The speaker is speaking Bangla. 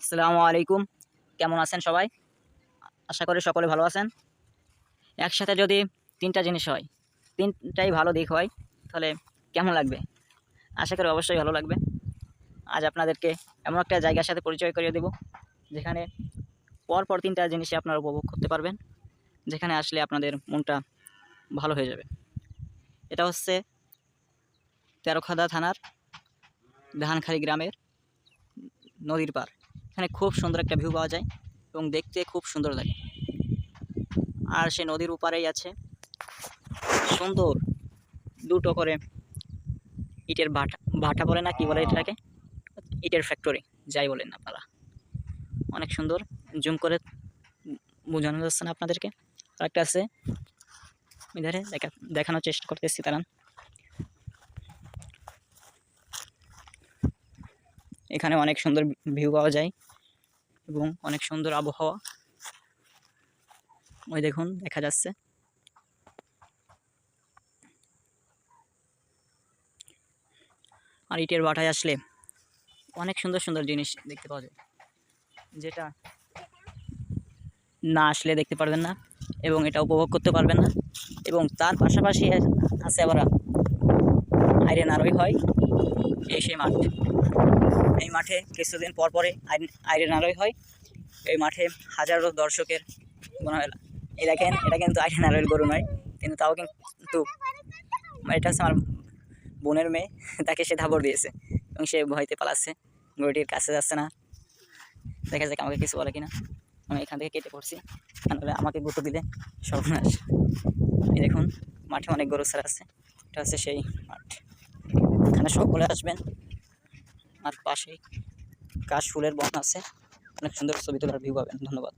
আসসালামু আলাইকুম। কেমন আছেন সবাই? আশা করি সকলে ভালো আছেন। একসাথে যদি তিনটা জিনিস হয়, তিনটাই ভালো দিক হয়, তাহলে কেমন লাগবে? আশা করি অবশ্যই ভালো লাগবে। আজ আপনাদেরকে এমন একটা জায়গার সাথে পরিচয় করিয়ে দেব, যেখানে পর পর তিনটা জিনিসই আপনারা উপভোগ করতে পারবেন, যেখানে আসলে আপনাদের মনটা ভালো হয়ে যাবে। এটা হচ্ছে তেরোখাদা থানার ধানখালি গ্রামের নদীর পার এখানে খুব সুন্দর একটা ভিউ পাওয়া যায় এবং দেখতে খুব সুন্দর লাগে। আর সে নদীর উপারেই আছে। সুন্দর দুটো করে ইটের ভাটা ভাটা বলে না কি বলে এটাকে? ইটের ফ্যাক্টরি যাই বলেন আপনারা। অনেক সুন্দর জুম করে বোঝানো যাচ্ছে না আপনাদেরকে। আর একটা আছে দেখা দেখানোর চেষ্টা করতেছি তারা এখানে অনেক সুন্দর ভিউ পাওয়া যায় এবং অনেক সুন্দর আবহাওয়া। ওই দেখুন, দেখা যাচ্ছে। আর ইটের বাটায় আসলে অনেক সুন্দর সুন্দর জিনিস দেখতে পাওয়া যায়, যেটা না আসলে দেখতে পারবেন না এবং এটা উপভোগ করতে পারবেন না এবং তার পাশাপাশি আছে আবার আইরে নারই হয়, এই সেই মাঠ। এই মাঠে কিছুদিন পর পরে আইরেন আলোয় হয়। এই মাঠে হাজারো দর্শকের বনমেলা এই দেখেন এটা কিন্তু আইরেন আলোয়ের গরু নয়, কিন্তু তাও কিন্তু এটা হচ্ছে আমার বোনের মেয়ে, তাকে সে ধাবর দিয়েছে এবং সে ভয়তে পালাচ্ছে। গরুটির কাছে যাচ্ছে না। দেখা যাক আমাকে কিছু বলে কিনা। আমি এখান থেকে কেটে পড়ছি। নাহলে আমাকে গুঁতো দিলে সর্বনাশ। এই দেখুন, মাঠে অনেক গরু ছাড়া আছে। এটা হচ্ছে সেই মাঠ। এখানে সকলে আসবেন। আর পাশেই কাশ ফুলের বন আছে। অনেক সুন্দর ছবি তোলার ভিউ পাবেন ধন্যবাদ।